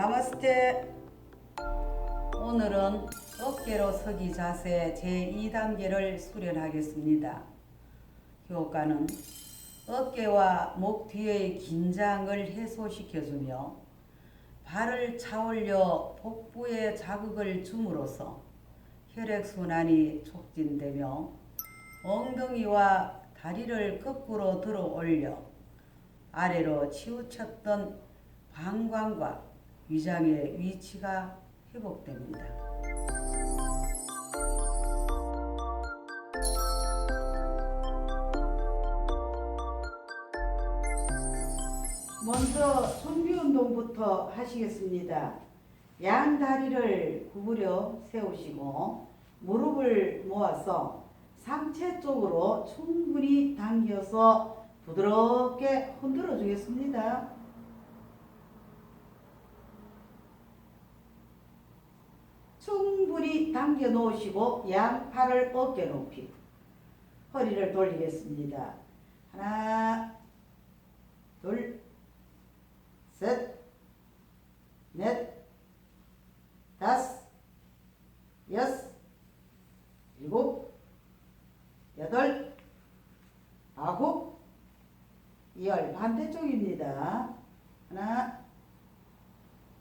나마스테. 오늘은 어깨로 서기 자세 제2단계를 수련하겠습니다. 효과는 어깨와 목 뒤의 긴장을 해소시켜주며 발을 차올려 복부에 자극을 줌으로써 혈액순환이 촉진되며 엉덩이와 다리를 거꾸로 들어 올려 아래로 치우쳤던 방광과 위장의 위치가 회복됩니다. 먼저 준비 운동부터 하시겠습니다. 양 다리를 구부려 세우시고 무릎을 모아서 상체 쪽으로 충분히 당겨서 부드럽게 흔들어 주겠습니다. 충분히 당겨 놓으시고 양 팔을 어깨 높이 허리를 돌리겠습니다. 하나, 둘, 셋, 넷, 다섯, 여섯, 일곱, 여덟, 아홉, 열 반대쪽입니다. 하나,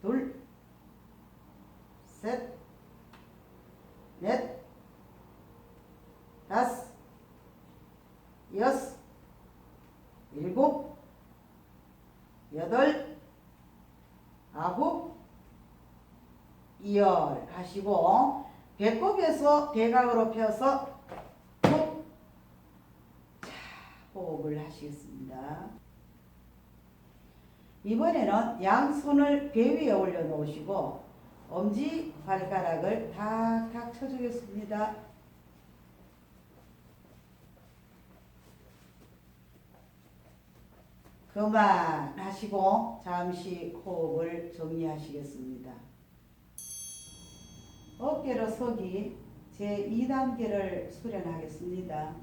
둘, 셋, 넷, 다섯, 여섯, 일곱, 여덟, 아홉, 열 하시고 배꼽에서 대각으로 펴서 호흡을 하시겠습니다. 이번에는 양손을 배 위에 올려 놓으시고 엄지 발가락을 탁탁 쳐주겠습니다. 그만하시고 잠시 호흡을 정리하시겠습니다. 어깨로 서기 제2단계를 수련하겠습니다.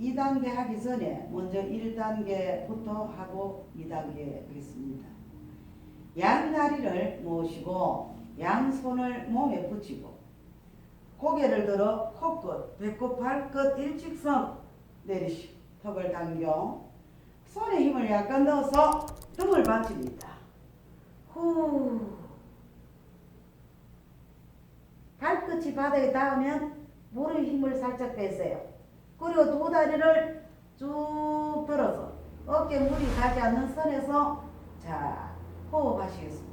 2단계 하기 전에 먼저 1단계부터 하고 2단계 하겠습니다. 양 다리를 모으시고 양손을 몸에 붙이고 고개를 들어 코끝, 배꼽, 발끝 일직선 내리시고 턱을 당겨 손에 힘을 약간 넣어서 등을 받칩니다. 후 발끝이 바닥에 닿으면 무릎 힘을 살짝 빼세요. 그리고 두 다리를 쭉 들어서 어깨 물이 가지 않는 선에서 자 호흡하시겠습니다.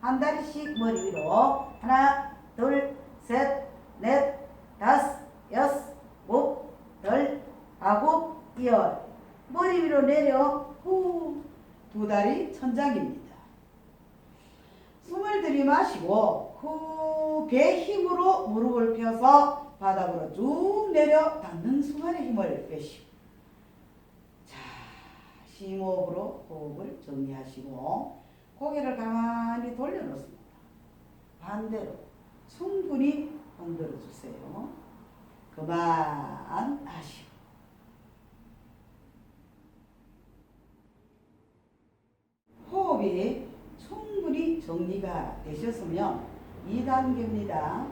한 다리씩 머리 위로 하나, 둘, 셋, 넷, 다섯, 여섯, 곱, 열, 아홉, 열. 머리 위로 내려 후. 두 다리 천장입니다. 숨을 들이마시고 후. 배 힘으로 무릎을 펴서 바닥으로 쭉 내려 닿는 순간의 힘을 빼시고 자, 심호흡으로 호흡을 정리하시고 고개를 가만히 돌려놓습니다. 반대로 충분히 흔들어 주세요. 그만 하시고 호흡이 충분히 정리가 되셨으면 2단계입니다.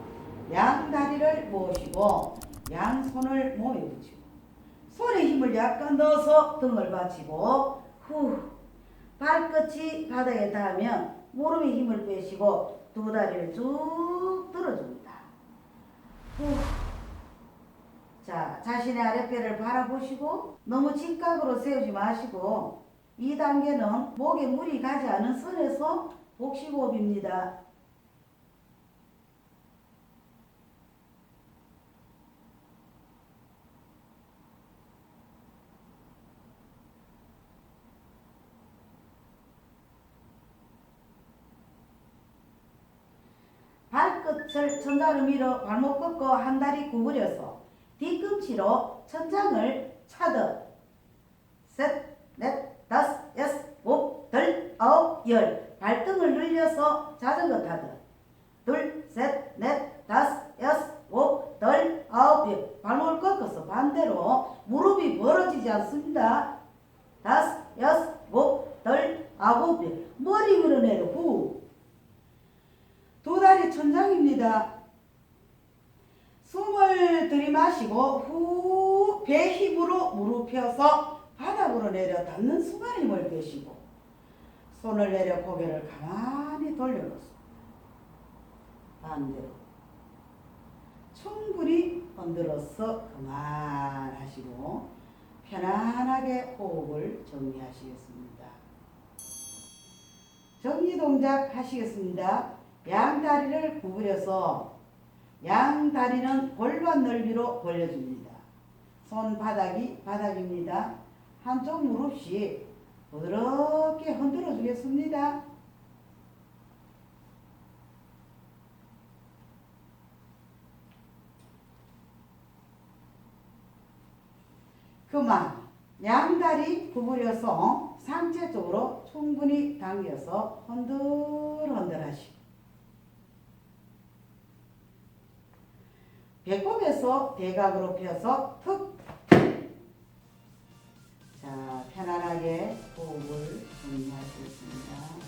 양 다리를 모으시고 양손을 몸에 붙이고 손에 힘을 약간 넣어서 등을 받치고 후 발끝이 바닥에 닿으면 무릎에 힘을 빼시고 두 다리를 쭉 들어줍니다. 후. 자, 자신의 아랫배를 바라보시고 너무 직각으로 세우지 마시고 2단계는 목에 물이 가지 않은 선에서 복식호흡입니다. 발끝을 천장을 밀어 발목 꺾고 한 다리 구부려서 뒤꿈치로 천장을 차듯 셋, 넷, 열 발등을 늘려서 자전거 타듯 둘, 셋, 넷, 다섯, 여섯, 곱, 덟, 아홉, 열 발목을 꺾어서 반대로 무릎이 벌어지지 않습니다. 다섯, 여섯, 곱, 덟, 아홉, 열 머리 위로 내려 후. 두 다리 천장입니다. 숨을 들이마시고 후 배 힘으로 무릎 펴서 바닥으로 내려 닿는 순간 힘을 빼시고 손을 내려 고개를 가만히 돌려놓습니다. 반대로 충분히 흔들어서 그만하시고 편안하게 호흡을 정리하시겠습니다. 정리 동작 하시겠습니다. 양 다리를 구부려서 양 다리는 골반 넓이로 벌려줍니다. 손바닥이 바닥입니다. 한쪽 무릎씩 부드럽게 흔들어 주겠습니다. 그만 양다리 구부려서 상체 쪽으로 충분히 당겨서 흔들흔들 하시고 배꼽에서 대각으로 펴서 툭. 자, 편안하게 호